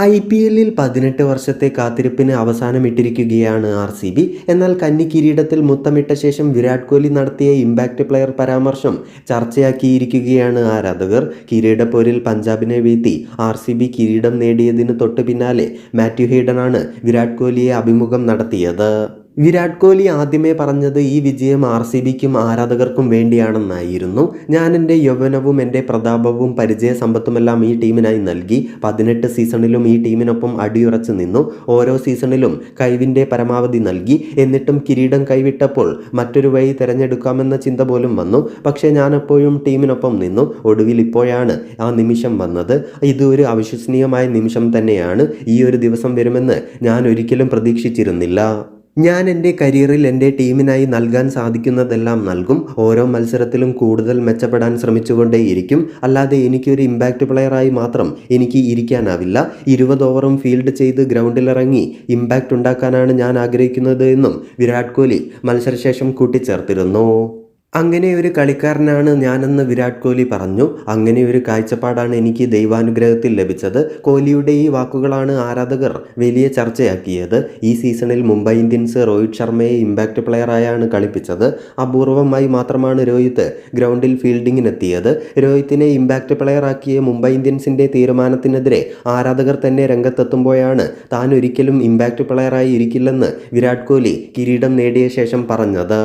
I P എല്ലിൽ പതിനെട്ട് വർഷത്തെ കാത്തിരിപ്പിന് അവസാനമിട്ടിരിക്കുകയാണ് ആർ സി ബി. എന്നാൽ കന്നി കിരീടത്തിൽ മുത്തമിട്ട ശേഷം വിരാട് കോഹ്ലി നടത്തിയ ഇമ്പാക്റ്റ് പ്ലെയർ പരാമർശം ചർച്ചയാക്കിയിരിക്കുകയാണ് ആരാധകർ. കിരീടപ്പോരിൽ പഞ്ചാബിനെ വീഴ്ത്തി ആർ സി ബി കിരീടം നേടിയതിന് തൊട്ടു പിന്നാലെ മാത്യു ഹെയ്ഡനാണ് വിരാട് കോഹ്ലിയെ അഭിമുഖം നടത്തിയത്. വിരാട് കോഹ്ലി ആദ്യമേ പറഞ്ഞത് ഈ വിജയം ആർ സി ബിക്കും ആരാധകർക്കും വേണ്ടിയാണെന്നായിരുന്നു. ഞാൻ എന്റെ യൗവനവും എന്റെ പ്രതാപവും പരിചയ സമ്പത്തുമെല്ലാം ഈ ടീമിനായി നൽകി. പതിനെട്ട് സീസണിലും ഈ ടീമിനൊപ്പം അടിയുറച്ചു നിന്നു. ഓരോ സീസണിലും കഴിവിന്റെ പരമാവധി നൽകി. എന്നിട്ടും കിരീടം കൈവിട്ടപ്പോൾ മറ്റൊരു വഴി തിരഞ്ഞെടുക്കാമെന്ന ചിന്ത പോലും വന്നു. പക്ഷേ ഞാൻ എപ്പോഴും ടീമിനൊപ്പം നിന്നു. ഒടുവിൽ ഇപ്പോഴാണ് ആ നിമിഷം വന്നത്. ഇത് ഒരു അവിശ്വസനീയമായ നിമിഷം തന്നെയാണ്. ഈ ഒരു ദിവസം വരുമെന്ന് ഞാൻ ഒരിക്കലും പ്രതീക്ഷിച്ചിരുന്നില്ല. ഞാൻ എന്റെ കരിയറിൽ എന്റെ ടീമിനായി നൽകാൻ സാധിക്കുന്നതെല്ലാം നൽകും. ഓരോ മത്സരത്തിലും കൂടുതൽ മെച്ചപ്പെടാൻ ശ്രമിച്ചുകൊണ്ടേയിരിക്കും. അല്ലാതെ എനിക്കൊരു ഇമ്പാക്റ്റ് പ്ലെയറായി മാത്രം എനിക്ക് ഇരിക്കാനാവില്ല. ഇരുപത് ഓവറും ഫീൽഡ് ചെയ്ത് ഗ്രൗണ്ടിലിറങ്ങി ഇമ്പാക്റ്റ് ഉണ്ടാക്കാനാണ് ഞാൻ ആഗ്രഹിക്കുന്നത് എന്നും വിരാട് കോഹ്ലി മത്സരശേഷം കൂട്ടിച്ചേർത്തിരുന്നു. അങ്ങനെ ഒരു കളിക്കാരനാണ് ഞാനെന്ന് വിരാട് കോഹ്ലി പറഞ്ഞു. അങ്ങനെ ഒരു കാഴ്ചപ്പാടാണ് എനിക്ക് ദൈവാനുഗ്രഹത്തിൽ ലഭിച്ചത്. കോഹ്ലിയുടെ ഈ വാക്കുകളാണ് ആരാധകർ വലിയ ചർച്ചയാക്കിയത്. ഈ സീസണിൽ മുംബൈ ഇന്ത്യൻസ് രോഹിത് ശർമ്മയെ ഇമ്പാക്റ്റ് പ്ലെയറായാണ് കളിപ്പിച്ചത്. അപൂർവമായി മാത്രമാണ് രോഹിത് ഗ്രൗണ്ടിൽ ഫീൽഡിങ്ങിനെത്തിയത്. രോഹിത്തിനെ ഇമ്പാക്റ്റ് പ്ലെയറാക്കിയ മുംബൈ ഇന്ത്യൻസിന്റെ തീരുമാനത്തിനെതിരെ ആരാധകർ തന്നെ രംഗത്തെത്തുമ്പോഴാണ് താൻ ഒരിക്കലും ഇമ്പാക്റ്റ് പ്ലെയറായി ഇരിക്കില്ലെന്ന് വിരാട് കോഹ്ലി കിരീടം നേടിയ ശേഷം പറഞ്ഞത്.